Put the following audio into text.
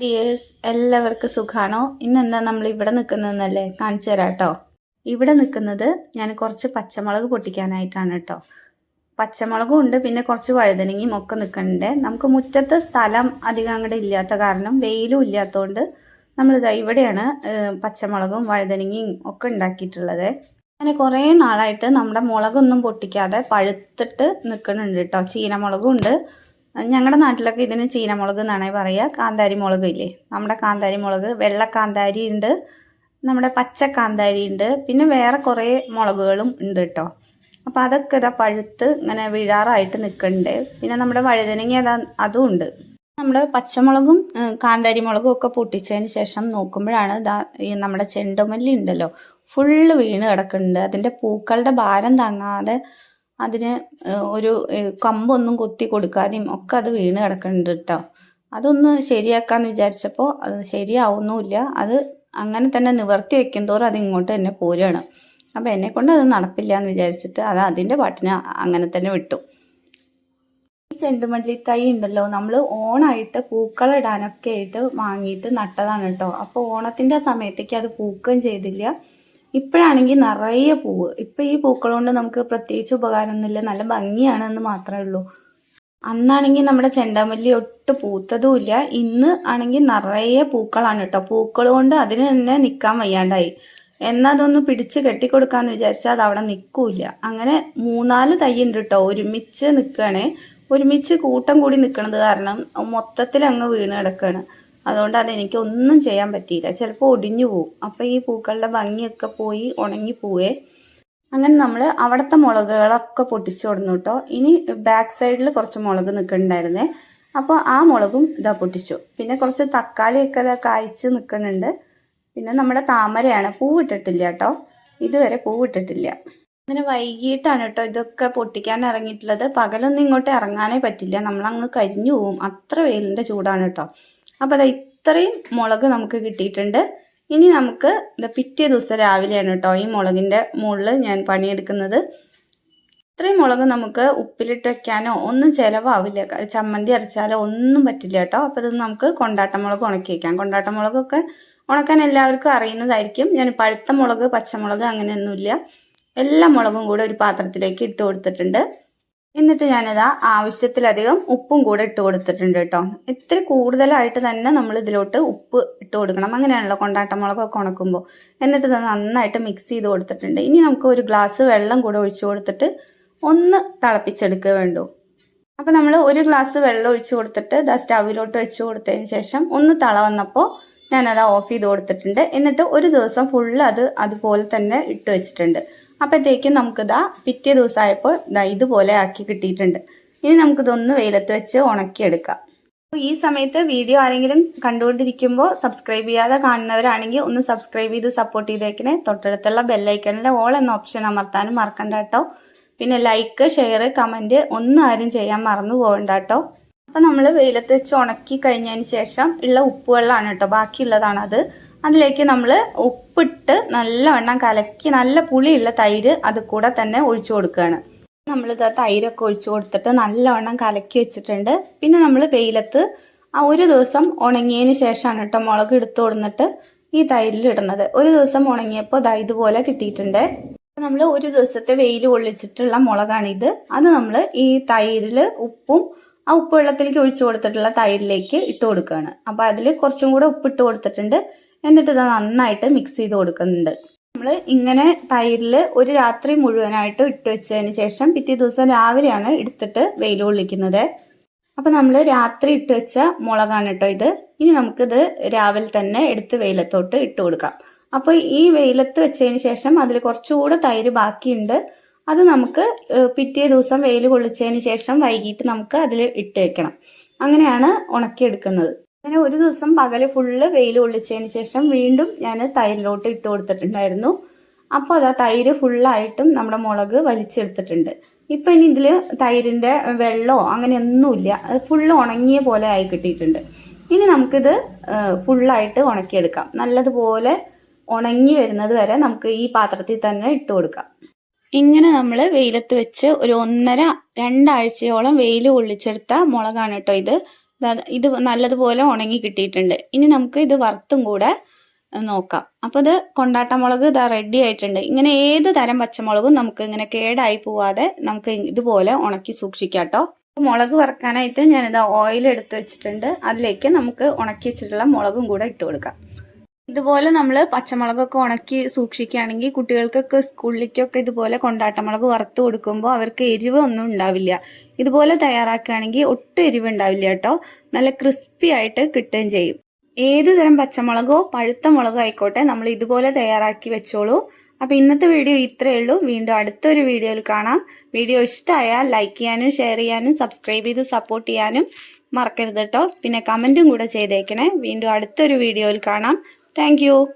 Dears എല്ലാവർക്കും സുഖാണോ? ഇന്നെന്താ നമ്മൾ ഇവിടെ നിൽക്കുന്നതെന്നല്ലേ? കാണിച്ചു തരാം കേട്ടോ ഇവിടെ നിൽക്കുന്നത് ഞാൻ കുറച്ച് പച്ചമുളക് പൊട്ടിക്കാനായിട്ടാണ് കേട്ടോ. പച്ചമുളകും ഉണ്ട് പിന്നെ കുറച്ച് വഴുതനങ്ങയും ഒക്കെ നിൽക്കുന്നുണ്ട്. നമുക്ക് മുറ്റത്ത് സ്ഥലം അധികം അങ്ങോട്ട് ഇല്ലാത്ത കാരണം വെയിലും ഇല്ലാത്തതുകൊണ്ട് നമ്മളിതാ ഇവിടെയാണ് പച്ചമുളകും വഴുതനങ്ങയും ഒക്കെ ഉണ്ടാക്കിയിട്ടുള്ളത്. അങ്ങനെ കുറേ നാളായിട്ട് നമ്മുടെ മുളകൊന്നും പൊട്ടിക്കാതെ പഴുത്തിട്ട് നിൽക്കുന്നുണ്ട് കേട്ടോ. ചീനമുളകും ഉണ്ട് ഞങ്ങളുടെ നാട്ടിലൊക്കെ ഇതിന് ചീനമുളക് എന്നാണ് പറയുക കാന്താരി മുളക് ഇല്ലേ നമ്മുടെ കാന്താരി മുളക് വെള്ള കാന്താരി ഉണ്ട് നമ്മുടെ പച്ച കാന്താരി ഉണ്ട് പിന്നെ വേറെ കുറേ മുളകുകളും ഉണ്ട് കേട്ടോ അപ്പോൾ അതൊക്കെ ഇതാ പഴുത്ത് ഇങ്ങനെ വീഴാറായിട്ട് നിൽക്കുന്നുണ്ട് പിന്നെ നമ്മുടെ വഴുതനങ്ങ അതാ അതും ഉണ്ട്. നമ്മുടെ പച്ചമുളകും കാന്താരി മുളകും ഒക്കെ പൊട്ടിച്ചതിന് ശേഷം നോക്കുമ്പോഴാണ് ദാ ഈ നമ്മുടെ ചെണ്ടുമല്ലി ഉണ്ടല്ലോ ഫുള്ള് വീണ് കിടക്കുന്നുണ്ട് അതിന്റെ പൂക്കളുടെ ഭാരം താങ്ങാതെ അതിന് ഒരു കമ്പൊന്നും കൊത്തി കൊടുക്കാതെയും ഒക്കെ അത് വീണ് കിടക്കുന്നുണ്ട് കേട്ടോ അതൊന്ന് ശരിയാക്കാന്ന് വിചാരിച്ചപ്പോൾ അത് ശരിയാവുന്നുമില്ല അത് അങ്ങനെ തന്നെ നിവർത്തി വെക്കും തോറും അത് ഇങ്ങോട്ട് തന്നെ പോരുകയാണ് അപ്പോൾ എന്നെ കൊണ്ട് അത് നടപ്പില്ല എന്ന് വിചാരിച്ചിട്ട് അത് അതിന്റെ പാട്ടിന് അങ്ങനെ തന്നെ വിട്ടു. ഈ ചെണ്ടുമല്ലി തൈ ഉണ്ടല്ലോ നമ്മൾ ഓണായിട്ട് പൂക്കളിടാനൊക്കെ ആയിട്ട് വാങ്ങിയിട്ട് നട്ടതാണ് കേട്ടോ അപ്പോൾ ഓണത്തിന്റെ സമയത്തേക്ക് അത് പൂക്കുകയും ചെയ്തില്ല. ഇപ്പോഴാണെങ്കിൽ നിറയെ പൂവ്. ഇപ്പം ഈ പൂക്കൾ കൊണ്ട് നമുക്ക് പ്രത്യേകിച്ച് ഉപകാരമൊന്നുമില്ല. നല്ല ഭംഗിയാണ് എന്ന് മാത്രമേ ഉള്ളൂ. അന്നാണെങ്കിൽ നമ്മുടെ ചെണ്ടാമല്ലി ഒട്ട് പൂത്തതുമില്ല. ഇന്ന് ആണെങ്കിൽ നിറയെ പൂക്കളാണ് കേട്ടോ. പൂക്കൾ കൊണ്ട് അതിന് തന്നെ നിൽക്കാൻ വയ്യാണ്ടായി. എന്നാൽ അതൊന്ന് പിടിച്ച് കെട്ടിക്കൊടുക്കാന്ന് വിചാരിച്ചാൽ അത് അവിടെ നിൽക്കൂല അങ്ങനെ മൂന്നാൽ തൈ ഉണ്ട് കേട്ടോ. ഒരുമിച്ച് നിൽക്കുകയാണേ ഒരുമിച്ച് കൂട്ടം കൂടി നിൽക്കണത് കാരണം മൊത്തത്തിൽ അങ്ങ് വീണ് കിടക്കുകയാണ് അതുകൊണ്ട് അതെനിക്ക് ഒന്നും ചെയ്യാൻ പറ്റിയില്ല. ചിലപ്പോൾ ഒടിഞ്ഞു പോവും. അപ്പോൾ ഈ പൂക്കളുടെ ഭംഗിയൊക്കെ പോയി ഉണങ്ങി പോവേ. അങ്ങനെ നമ്മൾ അവിടുത്തെ മുളകുകളൊക്കെ പൊട്ടിച്ചു കൊടുന്നു കേട്ടോ ഇനി ബാക്ക് സൈഡിൽ കുറച്ച് മുളക് നിൽക്കുന്നുണ്ടായിരുന്നേ അപ്പോൾ ആ മുളകും ഇതാ പൊട്ടിച്ചു. പിന്നെ കുറച്ച് തക്കാളിയൊക്കെ ഇതാ കായ്ച്ച് നിൽക്കുന്നുണ്ട് പിന്നെ നമ്മുടെ താമരയാണ്. പൂവിട്ടിട്ടില്ല കേട്ടോ ഇതുവരെ പൂവിട്ടിട്ടില്ല. അങ്ങനെ വൈകിട്ടാണ് കേട്ടോ ഇതൊക്കെ പൊട്ടിക്കാൻ ഇറങ്ങിയിട്ടുള്ളത്. പകലൊന്നും ഇങ്ങോട്ട് ഇറങ്ങാനേ പറ്റില്ല. നമ്മളങ്ങ് കരിഞ്ഞു പോവും. അത്ര വെയിലിന്റെ ചൂടാണ് കേട്ടോ അപ്പോൾ അതാ ഇത്രയും മുളക് നമുക്ക് കിട്ടിയിട്ടുണ്ട്. ഇനി നമുക്ക് ഇത് പിറ്റേ ദിവസം രാവിലെയാണ് കേട്ടോ ഈ മുളകിന്റെ മുകളിൽ ഞാൻ പണിയെടുക്കുന്നത്. ഇത്രയും മുളക് നമുക്ക് ഉപ്പിലിട്ട് വെക്കാനോ ഒന്നും ചിലവാവില്ല. ചമ്മന്തി അരച്ചാലോ ഒന്നും പറ്റില്ല കേട്ടോ അപ്പോൾ ഇത് നമുക്ക് കൊണ്ടാട്ടമുളക് ഉണക്കി വയ്ക്കാം കൊണ്ടാട്ടമുളകൊക്കെ ഉണക്കാൻ എല്ലാവർക്കും അറിയുന്നതായിരിക്കും. ഞാൻ പഴുത്ത മുളക് പച്ചമുളക് അങ്ങനെയൊന്നുമില്ല. എല്ലാ മുളകും കൂടെ ഒരു പാത്രത്തിലേക്ക് ഇട്ട് കൊടുത്തിട്ടുണ്ട്. എന്നിട്ട് ഞാനിതാ ആവശ്യത്തിലധികം ഉപ്പും കൂടെ ഇട്ട് കൊടുത്തിട്ടുണ്ട് കേട്ടോ. ഇത്തിരി കൂടുതലായിട്ട് തന്നെ നമ്മൾ ഇതിലോട്ട് ഉപ്പ് ഇട്ട് കൊടുക്കണം. അങ്ങനെയാണല്ലോ കൊണ്ടാട്ട മുളകൊക്കെ ഉണക്കുമ്പോൾ എന്നിട്ട് ഇത് നന്നായിട്ട് മിക്സ് ചെയ്ത് കൊടുത്തിട്ടുണ്ട്. ഇനി നമുക്ക് ഒരു ഗ്ലാസ് വെള്ളം കൂടെ ഒഴിച്ചു കൊടുത്തിട്ട് ഒന്ന് തിളപ്പിച്ചെടുക്കുക വേണ്ടു. അപ്പോൾ നമ്മൾ ഒരു ഗ്ലാസ് വെള്ളം ഒഴിച്ചു കൊടുത്തിട്ട് ദാ സ്റ്റൗവിലോട്ട് വെച്ച് കൊടുത്തതിന് ശേഷം ഒന്ന് തള വന്നപ്പോൾ ഞാനത് ഓഫ് ചെയ്ത് കൊടുത്തിട്ടുണ്ട്. എന്നിട്ട് ഒരു ദിവസം ഫുള്ള് അത് അതുപോലെ തന്നെ ഇട്ട് വെച്ചിട്ടുണ്ട്. അപ്പോഴത്തേക്കും നമുക്കിതാ പിറ്റേ ദിവസമായപ്പോൾ ഇതാ ഇതുപോലെ ആക്കി കിട്ടിയിട്ടുണ്ട്. ഇനി നമുക്കിതൊന്ന് വെയിലത്ത് വെച്ച് ഉണക്കിയെടുക്കാം. അപ്പോൾ ഈ സമയത്ത് വീഡിയോ ആരെങ്കിലും കണ്ടുകൊണ്ടിരിക്കുമ്പോൾ സബ്സ്ക്രൈബ് ചെയ്യാതെ കാണുന്നവരാണെങ്കിൽ ഒന്ന് സബ്സ്ക്രൈബ് ചെയ്ത് സപ്പോർട്ട് ചെയ്തേക്കണേ. തൊട്ടടുത്തുള്ള ബെല്ലൈക്കണിന്റെ ഓൾ എന്ന ഓപ്ഷൻ അമർത്താനും മറക്കണ്ട കേട്ടോ. പിന്നെ ലൈക്ക് ഷെയർ കമന്റ് ഒന്നും ആരും ചെയ്യാൻ മറന്നു പോകണ്ട കേട്ടോ. അപ്പം നമ്മൾ വെയിലത്ത് വെച്ച് ഉണക്കി കഴിഞ്ഞതിന് ശേഷം ഉള്ള ഉപ്പ് വെള്ളമാണ് കേട്ടോ അത് അതിലേക്ക് നമ്മൾ ഉപ്പിട്ട് നല്ലവണ്ണം കലക്കി നല്ല പുളിയുള്ള തൈര് അത് കൂടെ തന്നെ ഒഴിച്ചു കൊടുക്കുകയാണ്. നമ്മളിത് ആ തൈരൊക്കെ ഒഴിച്ചു കൊടുത്തിട്ട് നല്ലവണ്ണം കലക്കി വെച്ചിട്ടുണ്ട്. പിന്നെ നമ്മൾ വെയിലത്ത് ആ ഒരു ദിവസം ഉണങ്ങിയതിന് ശേഷമാണ് കേട്ടോ മുളക് എടുത്തു കൊടുന്നിട്ട് ഈ തൈരിൽ ഇടുന്നത്. ഒരു ദിവസം ഉണങ്ങിയപ്പോൾ ദാ ഇതുപോലെ കിട്ടിയിട്ടുണ്ട്. നമ്മൾ ഒരു ദിവസത്തെ വെയിൽ കൊള്ളിച്ചിട്ടുള്ള മുളകാണിത്. അത് നമ്മൾ ഈ തൈരിൽ ഉപ്പും ആ ഉപ്പ് വെള്ളത്തിലേക്ക് ഒഴിച്ചു കൊടുത്തിട്ടുള്ള തൈരിലേക്ക് ഇട്ട് കൊടുക്കുകയാണ്. അപ്പോൾ അതിൽ കുറച്ചും കൂടെ ഉപ്പ് ഇട്ട് കൊടുത്തിട്ടുണ്ട്. എന്നിട്ട് ഇത് നന്നായിട്ട് മിക്സ് ചെയ്ത് കൊടുക്കുന്നുണ്ട്. നമ്മൾ ഇങ്ങനെ തൈരിൽ ഒരു രാത്രി മുഴുവനായിട്ട് ഇട്ട് വെച്ചതിന് ശേഷം പിറ്റേ ദിവസം രാവിലെയാണ് എടുത്തിട്ട് വെയിൽ കൊള്ളിക്കുന്നത്. അപ്പോൾ നമ്മൾ രാത്രി ഇട്ട് വെച്ച മുളകാണ് കേട്ടോ ഇത്. ഇനി നമുക്കിത് രാവിലെ തന്നെ എടുത്ത് വെയിലത്തോട്ട് ഇട്ട് കൊടുക്കാം. അപ്പോൾ ഈ വെയിലത്ത് വെച്ചതിന് ശേഷം അതിൽ കുറച്ചുകൂടെ തൈര് ബാക്കിയുണ്ട്. അത് നമുക്ക് പിറ്റേ ദിവസം വെയിൽ കൊള്ളിച്ചതിന് ശേഷം വൈകിട്ട് നമുക്ക് അതിൽ ഇട്ട് വെക്കണം. അങ്ങനെയാണ് ഉണക്കിയെടുക്കുന്നത്. അങ്ങനെ ഒരു ദിവസം പകൽ ഫുള്ള് വെയിൽ കൊള്ളിച്ചതിന് ശേഷം വീണ്ടും ഞാൻ തൈരിലോട്ട് ഇട്ട് കൊടുത്തിട്ടുണ്ടായിരുന്നു. അപ്പോൾ അതാ തൈര് ഫുള്ളായിട്ടും നമ്മുടെ മുളക് വലിച്ചെടുത്തിട്ടുണ്ട്. ഇപ്പം ഇനി ഇതിൽ തൈരിന്റെ വെള്ളമോ അങ്ങനെയൊന്നുമില്ല. അത് ഫുള്ള് ഉണങ്ങിയ പോലെ ആയി കിട്ടിയിട്ടുണ്ട്. ഇനി നമുക്കിത് ഫുള്ളായിട്ട് ഉണക്കിയെടുക്കാം. നല്ലതുപോലെ ഉണങ്ങി വരുന്നത് വരെ നമുക്ക് ഈ പാത്രത്തിൽ തന്നെ ഇട്ട് കൊടുക്കാം. ഇങ്ങനെ നമ്മൾ വെയിലത്ത് വെച്ച് ഒരു ഒന്നര രണ്ടാഴ്ചയോളം വെയിൽ കൊള്ളിച്ചെടുത്ത മുളകാണ് കേട്ടോ ഇത്. ഇത് നല്ലതുപോലെ ഉണങ്ങി കിട്ടിയിട്ടുണ്ട്. ഇനി നമുക്ക് ഇത് വറുത്തും കൂടെ നോക്കാം. അപ്പോൾ ഇത് കൊണ്ടാട്ടമുളക് ഇതാ റെഡി ആയിട്ടുണ്ട്. ഇങ്ങനെ ഏത് തരം പച്ചമുളകും നമുക്ക് ഇങ്ങനെ കേടായി പോവാതെ നമുക്ക് ഇതുപോലെ ഉണക്കി സൂക്ഷിക്കാം കേട്ടോ. മുളക് വറുക്കാനായിട്ട് ഞാനിതാ ഓയിൽ എടുത്ത് വെച്ചിട്ടുണ്ട്. അതിലേക്ക് നമുക്ക് ഉണക്കി വെച്ചിട്ടുള്ള മുളകും കൂടെ ഇട്ട് കൊടുക്കാം. ഇതുപോലെ നമ്മൾ പച്ചമുളകൊക്കെ ഉണക്കി സൂക്ഷിക്കുകയാണെങ്കിൽ കുട്ടികൾക്കൊക്കെ സ്കൂളിലേക്കൊക്കെ ഇതുപോലെ കൊണ്ടാട്ടമുളക് വറുത്ത് കൊടുക്കുമ്പോൾ അവർക്ക് എരിവ് ഒന്നും ഉണ്ടാവില്ല. ഇതുപോലെ തയ്യാറാക്കുകയാണെങ്കിൽ ഒട്ടും എരിവ് ഉണ്ടാവില്ല കേട്ടോ. നല്ല ക്രിസ്പി ആയിട്ട് കിട്ടുകയും ചെയ്യും. ഏത് തരം പച്ചമുളകോ പഴുത്ത മുളകോ ആയിക്കോട്ടെ നമ്മൾ ഇതുപോലെ തയ്യാറാക്കി വെച്ചോളൂ. അപ്പോൾ ഇന്നത്തെ വീഡിയോ ഇത്രയേ ഉള്ളൂ. വീണ്ടും അടുത്തൊരു വീഡിയോയിൽ കാണാം. വീഡിയോ ഇഷ്ടമായാൽ ലൈക്ക് ചെയ്യാനും ഷെയർ ചെയ്യാനും സബ്സ്ക്രൈബ് ചെയ്ത് സപ്പോർട്ട് ചെയ്യാനും മറക്കരുത് കേട്ടോ. പിന്നെ കമന്റും കൂടെ ചെയ്തേക്കണേ. വീണ്ടും അടുത്തൊരു വീഡിയോയിൽ കാണാം. Thank you.